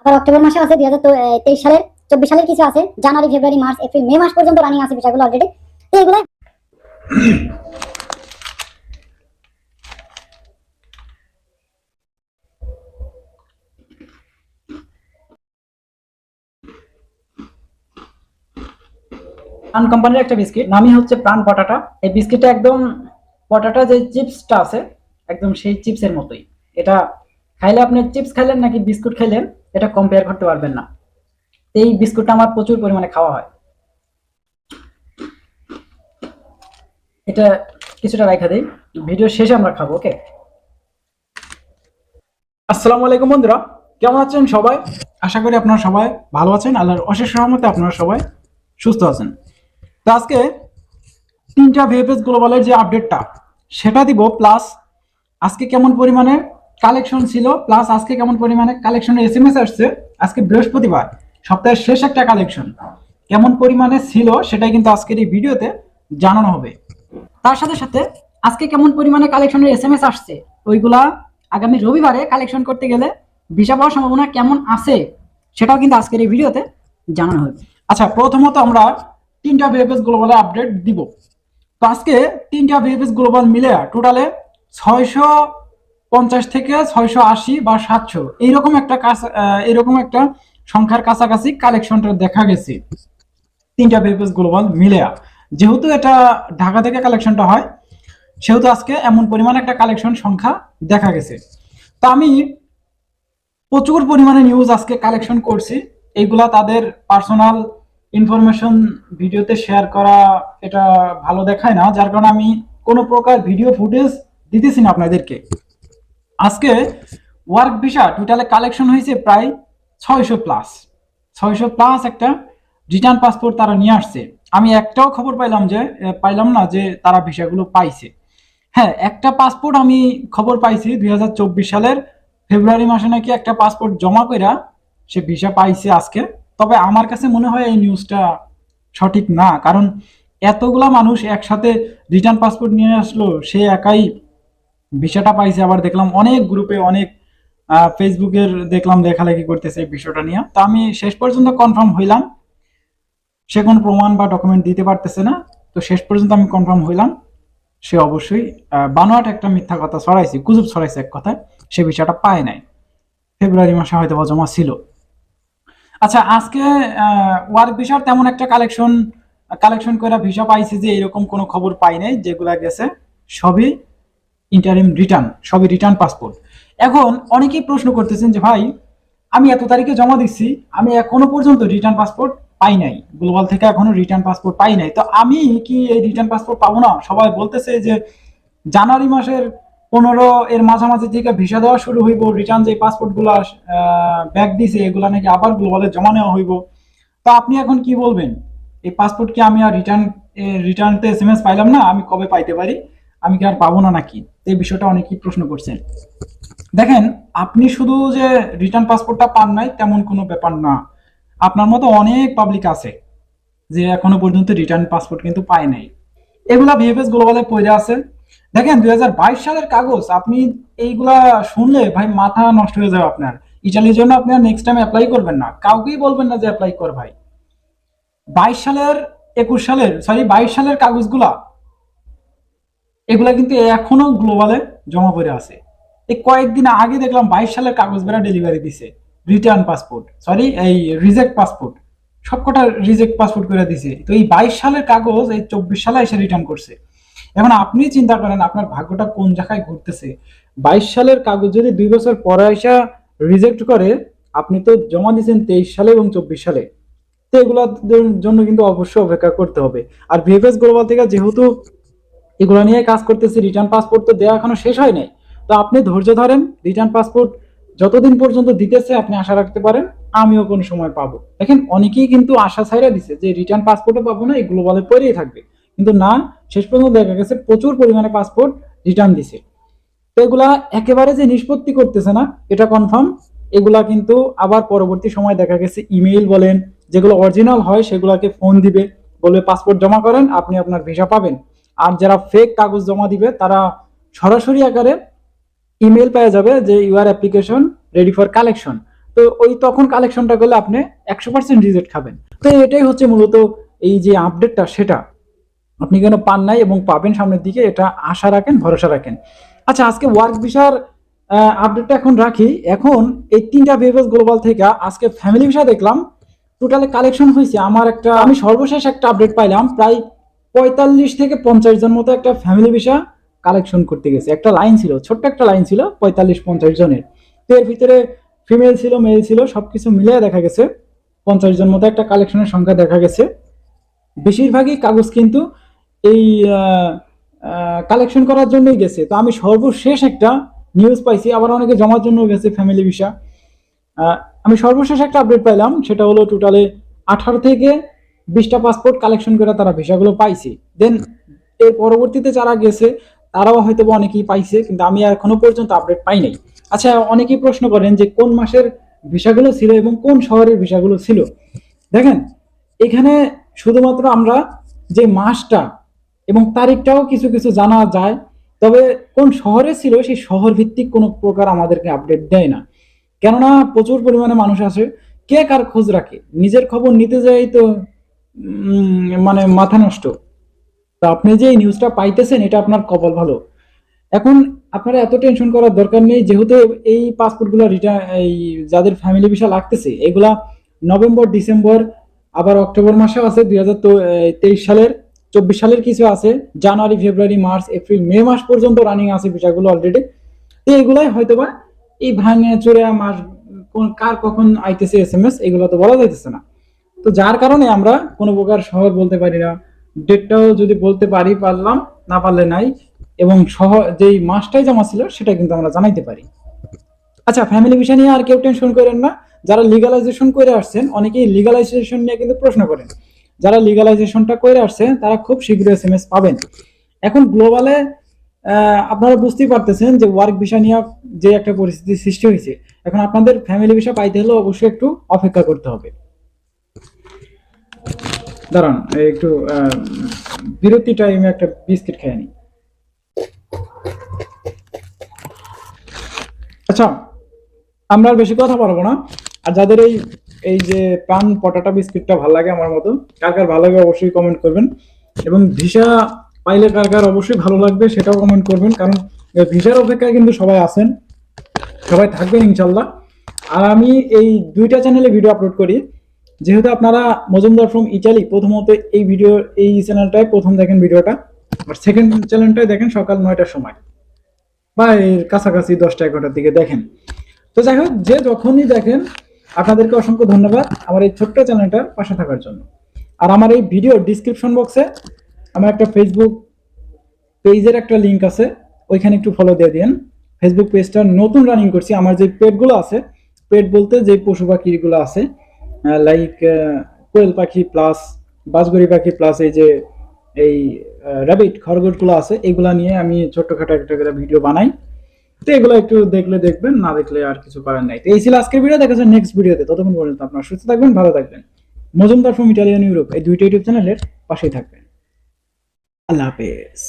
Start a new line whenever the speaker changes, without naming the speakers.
আবার অক্টোবর মাসে আছে দুই হাজার তেইশ সালের চব্বিশ সালের কিছু আছে। জানুয়ারি, ফেব্রুয়ারি, মার্চ, এপ্রিল, মে মাস পর্যন্ত রানিং আছে বিষয়গুলো অলরেডি এগুলো
প্রাণ কোম্পানির একটা বিস্কিট নামই হচ্ছে প্রাণ পটাটা। এই বিস্কিটটা একদম, পটাটা যে চিপসটা আছে, একদম সেই চিপসের মতোই। এটা খাইলে আপনি চিপস খাইলেন নাকি বিস্কুট খাইলেন? এটা কম্পেয়ার করতে পারবেন না। এই বিস্কুটটা আমার প্রচুর পরিমাণে খাওয়া হয়। এটা কিছুটা রাখা দিই। ভিডিও শেষে আমরা খাব ওকে
আসসালামু আলাইকুম বন্ধুরা, কেমন আছেন সবাই? আশা করি আপনারা সবাই ভালো আছেন। আল্লাহর অশেষ রহমতে আপনারা সবাই সুস্থ আছেন। তো আজকে তিনটা ভিএফএস গ্লোবালের যে আপডেটটা সেটা দিব প্লাস আজকে কেমন পরিমাণে কালেকশন ছিল প্লাস আজকে কেমন পরিমাণে কালেকশনের এস এম এস আসছে, আজকে বৃহস্পতিবার, সপ্তাহের শেষ একটা কালেকশন। কেমন পরিমাণে ছিল সেটাই কিন্তু আজকের এই ভিডিওতে জানানো হবে।
তার সাথে সাথে আজকে কেমন পরিমাণে কালেকশনের এস এম এস আসছে, ওইগুলা আগামী রবিবারে কালেকশন করতে গেলে ভিসা পাওয়ার সম্ভাবনা কেমন আছে, সেটাও কিন্তু আজকের এই ভিডিওতে জানানো হবে।
আচ্ছা প্রথমত আমরা তিনটা ভিএফএস গ্লোবালের আপডেট দিব। তো আজকে তিনটা ভিএফএস গ্লোবাল মিলে টোটালে ছয়শো পঞ্চাশ থেকে ছয়শো আশি বা সাতশো। এইরকম একটা এইরকম একটা সংখ্যার কাছাকাছি কালেকশনটা দেখা গেছে। তিনটা ভিএফএস গ্লোবাল মিলে যেহেতু এটা ঢাকা থেকে কালেকশনটা হয়, সেহেতু আজকে এমন পরিমাণ একটা কালেকশন সংখ্যা দেখা গেছে। তো আমি প্রচুর পরিমাণে নিউজ আজকে কালেকশন করছি। এইগুলা তাদের পার্সোনাল ইনফরমেশন ভিডিওতে শেয়ার করা এটা ভালো দেখায় না, যার কারণে আমি কোনো প্রকার ভিডিও ফুটেজ দিতেছি না আপনাদেরকে। আজকে ওয়ার্ক ভিসা টোটালে কালেকশন হয়েছে প্রায় ছয়শো প্লাস ছয়শো প্লাস একটা রিটার্ন পাসপোর্ট তারা নিয়ে আসছে। আমি একটাও খবর পাইলাম যে পাইলাম না যে তারা ভিসাগুলো পাইছে। হ্যাঁ একটা পাসপোর্ট আমি খবর পাইছি দুই হাজার চব্বিশ সালের ফেব্রুয়ারি মাসে নাকি একটা পাসপোর্ট জমা কইরা সে ভিসা পাইছে আজকে। তবে আমার কাছে মনে হয় এই নিউজটা সঠিক না, কারণ এতগুলা মানুষ একসাথে রিটার্ন পাসপোর্ট নিয়ে আসলো, সে একাই ভিসাটা পাইছে, আবার দেখলাম অনেক গ্রুপে, অনেক ফেসবুকের দেখলাম লেখালেখি করতেছে বিষয়টা নিয়ে। তো আমি শেষ পর্যন্ত কনফার্ম হইলাম। সে কোনো প্রমাণ বা ডকুমেন্ট দিতে পারতেছে না। তো শেষ পর্যন্ত আমি কনফার্ম হইলাম। সে অবশ্যই বানোয়াট একটা মিথ্যা কথা ছড়াইছে, গুজব ছড়াইছে এক কথায়। সে বিষয়টা পায় নাই। ফেব্রুয়ারি মাসে হয়তো বা জমা ছিল। আচ্ছা আজকে ওয়ার্ক ভিসার তেমন একটা কালেকশন কালেকশন করে ভিসা পাইছে যে এরকম কোনো খবর পাই নাই, যেগুলা গেছে। সবই ইন্টারিম রিটার্ন সবই রিটার্ন পাসপোর্ট এখন অনেকেই প্রশ্ন করতেছেন যে, ভাই, আমি এত তারিখে জমা দিচ্ছি আমি এখনও পর্যন্ত রিটার্ন পাসপোর্ট পাই নাই। গ্লোবাল থেকে এখনও রিটার্ন পাসপোর্ট পাই নাই। তো আমি কি এই রিটার্ন পাসপোর্ট পাবো না? সবাই বলতেছে যে, জানুয়ারি মাসের পনেরো এর মাঝামাঝি থেকে ভিসা দেওয়া শুরু হইব রিটার্ন যে পাসপোর্টগুলা ব্যাক দিছে, এগুলা নাকি আবার গ্লোবালে জমা নেওয়া হইব। তো আপনি এখন কি বলবেন? এই পাসপোর্ট কি আমি আর রিটার্ন রিটার্নতে এস এম এস পাইলাম না? আমি কবে পাইতে পারি? আমি কি আর পাবো না নাকি? এই বিষয়টা অনেকেই প্রশ্ন করছেন। দেখেন, আপনি শুধু যে রিটার্ন পাসপোর্টটা পান নাই, তেমন কোনো ব্যাপার না। আপনার মতো অনেক পাবলিক আছে যে এখনও পর্যন্ত রিটার্ন পাসপোর্ট কিন্তু পায় নাই। এগুলা ভিএফএস গ্লোবালে পড়ে আছে দেখেন, দুই হাজার বাইশ সালের কাগজ, আপনি এইগুলা শুনলে ভাই মাথা নষ্ট হয়ে যাবে আপনার। ইটালির জন্য আপনি নেক্সট টাইম অ্যাপ্লাই করবেন না। কাউকেই বলবেন না যে অ্যাপ্লাই কর ভাই। বাইশ সালের, একুশ সালের সরি বাইশ সালের কাগজগুলা এগুলা কিন্তু এখনও গ্লোবালে জমা পড়ে আছে। এই কয়েকদিন আগে দেখলাম বাইশ সালের কাগজ বেড়া ডেলিভারি দিছে। রিটার্ন পাসপোর্ট সরি এই রিজেক্ট পাসপোর্ট সবকটা রিজেক্ট পাসপোর্ট করে দিছে। তো এই বাইশ সালের কাগজ এই চব্বিশ সালে এসে রিটার্ন করছে। এখন আপনি চিন্তা করেন, আপনার ভাগ্যটা কোন জায়গায় ঘুরতেছে? বাইশ সালের কাগজ যদি দুই বছর পরে এসে রিজেক্ট করে, আপনি তো জমা দিয়েছেন তেইশ সালে এবং চব্বিশ সালে। তো এগুলোর জন্য কিন্তু অবশ্যই অপেক্ষা করতে হবে। আর ভিএফএস গ্লোবাল থেকে যেহেতু এগুলো নিয়ে কাজ করতেছি রিটার্ন পাসপোর্ট তো দেওয়া এখনও শেষ হয় নাই। তো আপনি ধৈর্য ধরেন রিটার্ন পাসপোর্ট যতদিন পর্যন্ত দিতেছে আপনি আশা রাখতে পারেন, আমিও কোনো সময় পাবো। দেখেন, অনেকেই কিন্তু আশা ছাইরা দিছে যে রিটার্ন পাসপোর্টও পাবো না, এই গ্লোবালে পরেই থাকবে। কিন্তু না, শেষ পর্যন্ত দেখা গেছে প্রচুর পরিমাণে পাসপোর্ট রিটার্ন দিছে। তো এগুলা একেবারে যে নিষ্পত্তি করতেছে না, এটা কনফার্ম এগুলা কিন্তু আবার পরবর্তী সময় দেখা গেছে ইমেইল বলেন, যেগুলো অরিজিনাল হয় সেগুলাকে ফোন দিবে, বলবে পাসপোর্ট জমা করেন, আপনি আপনার ভিসা পাবেন। আর যারা ফেক কাগজ জমা দিবে, তারা সরাসরি আকারে ইমেল পেয়ে যাবে যে your application ready for collection তো ওই তখন কালেকশনটা করলে আপনি একশো পার্সেন্ট রিজেক্ট খাবেন। তো এটাই হচ্ছে মূলত এই যে আপডেটটা সেটা। আপনি কেন পান নাই এবং পাবেন সামনের দিকে, এটা আশা রাখেন, ভরসা রাখেন। আচ্ছা আজকে ওয়ার্ক ভিসার আপডেটটা এখন রাখি। এখন এই তিনটা ভিএফএস গ্লোবাল থেকে আজকে ফ্যামিলি ভিসা দেখলাম। টোটালে কালেকশন হয়েছে। আমার একটা আমি সর্বশেষ একটা আপডেট পাইলাম, প্রায় পঁয়তাল্লিশ থেকে পঞ্চাশ জন মতো একটা ফ্যামিলি ভিসা কালেকশন করতে গেছে। একটা লাইন ছিল, ছোট্ট একটা লাইন ছিল, পঁয়তাল্লিশ, পঞ্চাশ জনের। তো এর ভিতরে ফিমেল ছিল মেল ছিল, সবকিছু মিলিয়ে দেখা গেছে, পঞ্চাশ জন মতো একটা কালেকশনের সংখ্যা দেখা গেছে। বেশিরভাগই কাগজ কিন্তু এই কালেকশন করার জন্যই গেছে। তো আমি সর্বশেষ একটা নিউজ পাইছি, আবার অনেকে জমার জন্য গেছে ফ্যামিলি ভিসা আমি সর্বশেষ একটা আপডেট পাইলাম, সেটা হলো টোটালে আঠারো থেকে বিশটা পাসপোর্ট কালেকশন করে তারা ভিসাগুলো পাইছে। দেন এর পরবর্তীতে যারা গেছে, তারাও হয়তো অনেকেই পাইছে, কিন্তু আমি এখনও পর্যন্ত আপডেট পাই নাই। আচ্ছা অনেকেই প্রশ্ন করেন যে কোন মাসের ভিসাগুলো ছিল এবং কোন শহরের ভিসাগুলো ছিল? দেখেন, এখানে শুধুমাত্র আমরা যে মাসটা এবং তারিখটাও কিছু কিছু জানা যায়, তবে কোন শহরে ছিল সেই শহর ভিত্তিক কোনো প্রকার আমাদেরকে আপডেট দেয় না। কেননা প্রচুর পরিমাণে মানুষ আছে, কে কার খোঁজ রাখে? নিজের খবর নিতে যাই তো মানে মাথা নষ্ট। তো আপনি যে নিউজটা পাইতেছেন, এটা আপনার কপাল ভালো। এখন আপনারা এত টেনশন করার দরকার নেই, যেহেতু এই পাসপোর্টগুলো রিটার্ন এই যাদের ফ্যামিলি ভিসা লাগতেছে, এগুলা নভেম্বর, ডিসেম্বর, আবার অক্টোবর মাসেও আছে, দুই হাজার তেইশ সালের, চব্বিশ সালের কিছু আছে, জানুয়ারি, ফেব্রুয়ারি, মার্চ, এপ্রিল, মে মাস পর্যন্ত রানিং আছে ভিসাগুলো অলরেডি তো এগুলাই হয়তোবা এই ভাঙে চড়ে মাস, কোন, কার কখন আইতেছে এস এম এস এগুলো তো বলা যাইতেছে না। তো যার কারণে আমরা কোনো প্রকার শহর বলতে পারি না। ডেটটাও যদি বলতে পারি, পারলাম, না পারলে নাই, এবং শহর যেই মাসটাই জমা ছিল সেটা কিন্তু আমরা জানাইতে পারি। আচ্ছা ফ্যামিলি বিষয় নিয়ে আর কেউ টেনশন করেন না। যারা লিগালাইজেশন করে আসছেন, অনেকেই লিগালাইজেশন নিয়ে কিন্তু প্রশ্ন করেন। যারা লিগালাইজেশনটা করে আসছেন, তারা খুব শীঘ্রই এস এম এস পাবেন এখন গ্লোবালে আপনারা বুঝতেই পারতেছেন যে ওয়ার্ক ভিসা নিয়ে যে একটা পরিস্থিতি সৃষ্টি হয়েছে। এখন আপনাদের ফ্যামিলি ভিসা পাইতে হলে অবশ্যই একটু অপেক্ষা করতে হবে। দাঁড়ান একটু বিরতি টাইমে একটা বিস্কিট খেয়ে নিই। আচ্ছা আমরা আর বেশি কথা পারব না। আর যাদের এই এই যে পান পটাটা বিস্কিটটা ভালো লাগে আমার মতো, কার কার ভালো লাগে অবশ্যই কমেন্ট করবেন। এবং ভিসা পাইলে কার কার অবশ্যই ভালো লাগবে সেটাও কমেন্ট করবেন, কারণ ভিসার অপেক্ষায় কিন্তু সবাই আছেন। সবাই থাকবেন ইনশাল্লাহ। আর আমি এই দুইটা চ্যানেলে ভিডিও আপলোড করি। যেহেতু আপনারা মজুমদার ফ্রম ইটালি প্রথমত এই ভিডিও এই চ্যানেলটায় প্রথম দেখেন ভিডিওটা আর সেকেন্ড চ্যানেলটায় দেখেন সকাল নয়টার সময়। বা এর কাছাকাছি দশটা এগারোটার দিকে দেখেন। তো যাই হোক, যে যখনই দেখেন, আপনাদেরকে অসংখ্য ধন্যবাদ আমার এই ছোট্ট চ্যানেলটার পাশে থাকার জন্য। আর আমার এই ভিডিও ডিসক্রিপশন বক্সে আমার একটা ফেসবুক পেজের একটা লিঙ্ক আছে। ওইখানে একটু ফলো দিয়ে দিন ফেসবুক পেজটা নতুন রানিং করছি। আমার যে পেটগুলো আছে পেট বলতে যে পশু পাখিগুলো আছে লাইক কোয়েল পাখি প্লাস বাজগরি পাখি প্লাস এই যে, এই র্যাবিট খরগোশগুলো আছে, এগুলা নিয়ে আমি ছোট্টখাটো একটা করে ভিডিও বানাই। তো এগুলো একটু দেখলে দেখবেন, না দেখলে আর কিছু করার নাই। তো এই ছিল আজকের ভিডিও দেখা যাচ্ছে নেক্সট ভিডিওতে ততক্ষণ পর্যন্ত আপনারা সুস্থ থাকবেন, ভালো থাকবেন। মজুমদার ফ্রম ইটালিয়ান ইউরোপ এই দুইটা ইউটিউব চ্যানেলের পাশেই থাকবেন। আল্লাহ হাফেজ।